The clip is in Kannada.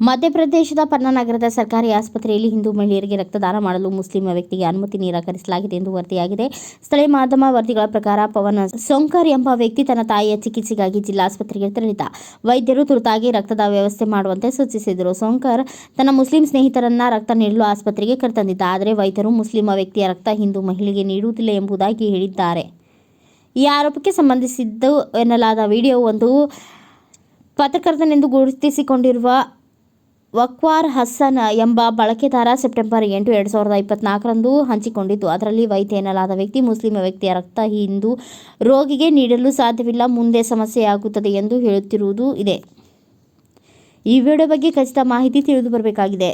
ಮಧ್ಯಪ್ರದೇಶದ ಪನ್ನಾ ನಗರದ ಸರ್ಕಾರಿ ಆಸ್ಪತ್ರೆಯಲ್ಲಿ ಹಿಂದೂ ಮಹಿಳೆಯರಿಗೆ ರಕ್ತದಾನ ಮಾಡಲು ಮುಸ್ಲಿಂ ವ್ಯಕ್ತಿಗೆ ಅನುಮತಿ ನಿರಾಕರಿಸಲಾಗಿದೆ ಎಂದು ವರದಿಯಾಗಿದೆ. ಸ್ಥಳೀಯ ಮಾಧ್ಯಮ ವರದಿಗಳ ಪ್ರಕಾರ ಪವನ್ ಸೋಂಕರ್ ಎಂಬ ವ್ಯಕ್ತಿ ತನ್ನ ತಾಯಿಯ ಚಿಕಿತ್ಸೆಗಾಗಿ ಜಿಲ್ಲಾಸ್ಪತ್ರೆಗೆ ತೆರಳಿದ. ವೈದ್ಯರು ತುರ್ತಾಗಿ ರಕ್ತದ ವ್ಯವಸ್ಥೆ ಮಾಡುವಂತೆ ಸೂಚಿಸಿದರು. ಸೋಂಕರ್ ತನ್ನ ಮುಸ್ಲಿಂ ಸ್ನೇಹಿತರನ್ನ ರಕ್ತ ನೀಡಲು ಆಸ್ಪತ್ರೆಗೆ ಕರೆತಂದಿದ್ದ. ಆದರೆ ವೈದ್ಯರು ಮುಸ್ಲಿಂ ವ್ಯಕ್ತಿಯ ರಕ್ತ ಹಿಂದೂ ಮಹಿಳೆಗೆ ನೀಡುವುದಿಲ್ಲ ಎಂಬುದಾಗಿ ಹೇಳಿದ್ದಾರೆ. ಈ ಆರೋಪಕ್ಕೆ ಸಂಬಂಧಿಸಿದ್ದು ಎನ್ನಲಾದ ವಿಡಿಯೋ ಒಂದು ಪತ್ರಕರ್ತನೆಂದು ಗುರುತಿಸಿಕೊಂಡಿರುವ ವಕ್ವಾರ್ ಹಸನ್ ಎಂಬ ಬಳಕೆದಾರ ಸೆಪ್ಟೆಂಬರ್ ಎಂಟು ಎರಡು ಸಾವಿರದ ಇಪ್ಪತ್ನಾಲ್ಕರಂದು ಹಂಚಿಕೊಂಡಿದ್ದು. ಅದರಲ್ಲಿ ವೈದ್ಯನಲಾದ ವ್ಯಕ್ತಿ, ಮುಸ್ಲಿಂ ವ್ಯಕ್ತಿಯ ರಕ್ತ ಹಿಂದೂ ರೋಗಿಗೆ ನೀಡಲು ಸಾಧ್ಯವಿಲ್ಲ, ಮುಂದೆ ಸಮಸ್ಯೆಯಾಗುತ್ತದೆ ಎಂದು ಹೇಳುತ್ತಿರುವುದು ಇದೆ. ಈ ವಿಡಿಯೋ ಬಗ್ಗೆ ಖಚಿತ ಮಾಹಿತಿ ತಿಳಿದು ಬರಬೇಕಾಗಿದೆ.